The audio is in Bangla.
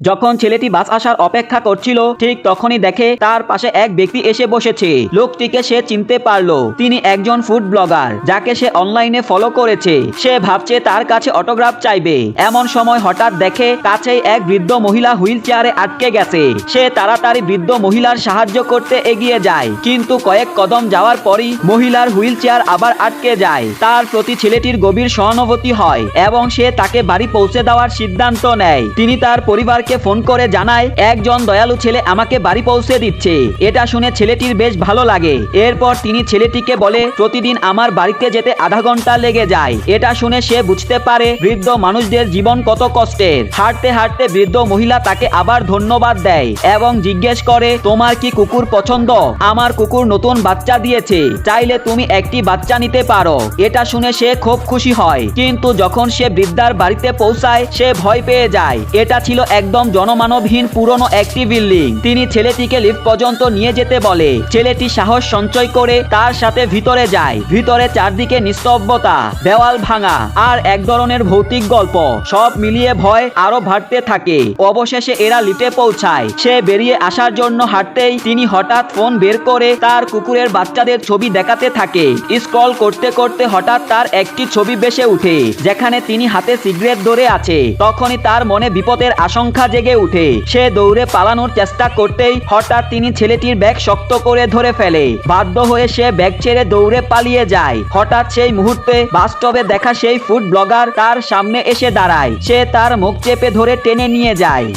যখন ছেলেটি বাস আসার অপেক্ষা করছিল, ঠিক তখনই দেখে তার পাশে এক ব্যক্তি এসে বসেছে। লোকটিকে সে চিনতে পারল। তিনি একজন ফুড ব্লগার, যাকে সে অনলাইনে ফলো করেছে। সে ভাবছে তার কাছে অটোগ্রাফ চাইবে। এমন সময় হঠাৎ দেখে কাছেই এক বৃদ্ধ মহিলা হুইল চেয়ারে আটকে গেছে। সে তাড়াতাড়ি বৃদ্ধ মহিলার সাহায্য করতে এগিয়ে যায়। কিন্তু কয়েক কদম যাওয়ার পরই মহিলার হুইল চেয়ার আবার আটকে যায়। তার প্রতি ছেলেটির গভীর সহানুভূতি হয় এবং সে তাকে বাড়ি পৌঁছে দেওয়ার সিদ্ধান্ত নেয়। তিনি তার পরিবারকে ফোন করে জানায় একজন দয়ালু ছেলে আমাকে বাড়ি পৌঁছে দিচ্ছে। এটা শুনে ছেলেটির বেশ ভালো লাগে। এরপর তিনি ছেলেটিকে বলে, প্রতিদিন আমার বাড়িতে যেতে আধা ঘণ্টা লেগে যায়। এটা শুনে সে বুঝতে পারে বৃদ্ধ মানুষদের জীবন কত কষ্টের। হাঁটতে হাঁটতে বৃদ্ধ মহিলা তাকে আবার ধন্যবাদ দেয় এবং জিজ্ঞেস করে, তোমার কি কুকুর পছন্দ? আমার কুকুর নতুন বাচ্চা দিয়েছে। চাইলে তুমি একটি বাচ্চা নিতে পারো। এটা শুনে সে খুব খুশি হয়। কিন্তু যখন সে বৃদ্ধার বাড়িতে পৌঁছায়, সে ভয় পেয়ে যায়। এটা ছিল একদম জনমানবহীন পুরনো একটি বিল্ডিং। তিনি ছেলেটিকে লিফট পর্যন্ত নিয়ে যেতে বলে। ছেলেটি সাহস সঞ্চয় করে তার সাথে ভিতরে যায়। ভিতরে চারদিকে নিস্তব্ধতা, দেওয়াল ভাঙা আর এক ধরনের ভৌতিক গল্প। সব মিলিয়ে ভয় আরও বাড়তে থাকে। অবশেষে এরা লিফটে পৌঁছায়। সে বেরিয়ে আসার জন্য হাঁটতেই তিনি হঠাৎ ফোন বের করে তার কুকুরের বাচ্চাদের ছবি দেখাতে থাকে। স্ক্রল করতে করতে হঠাৎ তার একটি ছবি বেসে উঠে যেখানে তিনি হাতে সিগারেট ধরে আছে। তখনই তার মনে বিপদের আশঙ্কা জেগে উঠে। সে দৌড়ে পালানোর চেষ্টা করতেই হঠাৎ তিনি ছেলেটির ব্যাগ শক্ত করে ধরে ফেলে। বাধ্য হয়ে সে ব্যাগ ছেড়ে দৌড়ে পালিয়ে যায়। হঠাৎ সেই মুহূর্তে বাস্তবে দেখা সেই ফুড ব্লগার তার সামনে এসে দাঁড়ায়। সে তার মুখ চেপে ধরে টেনে নিয়ে যায়।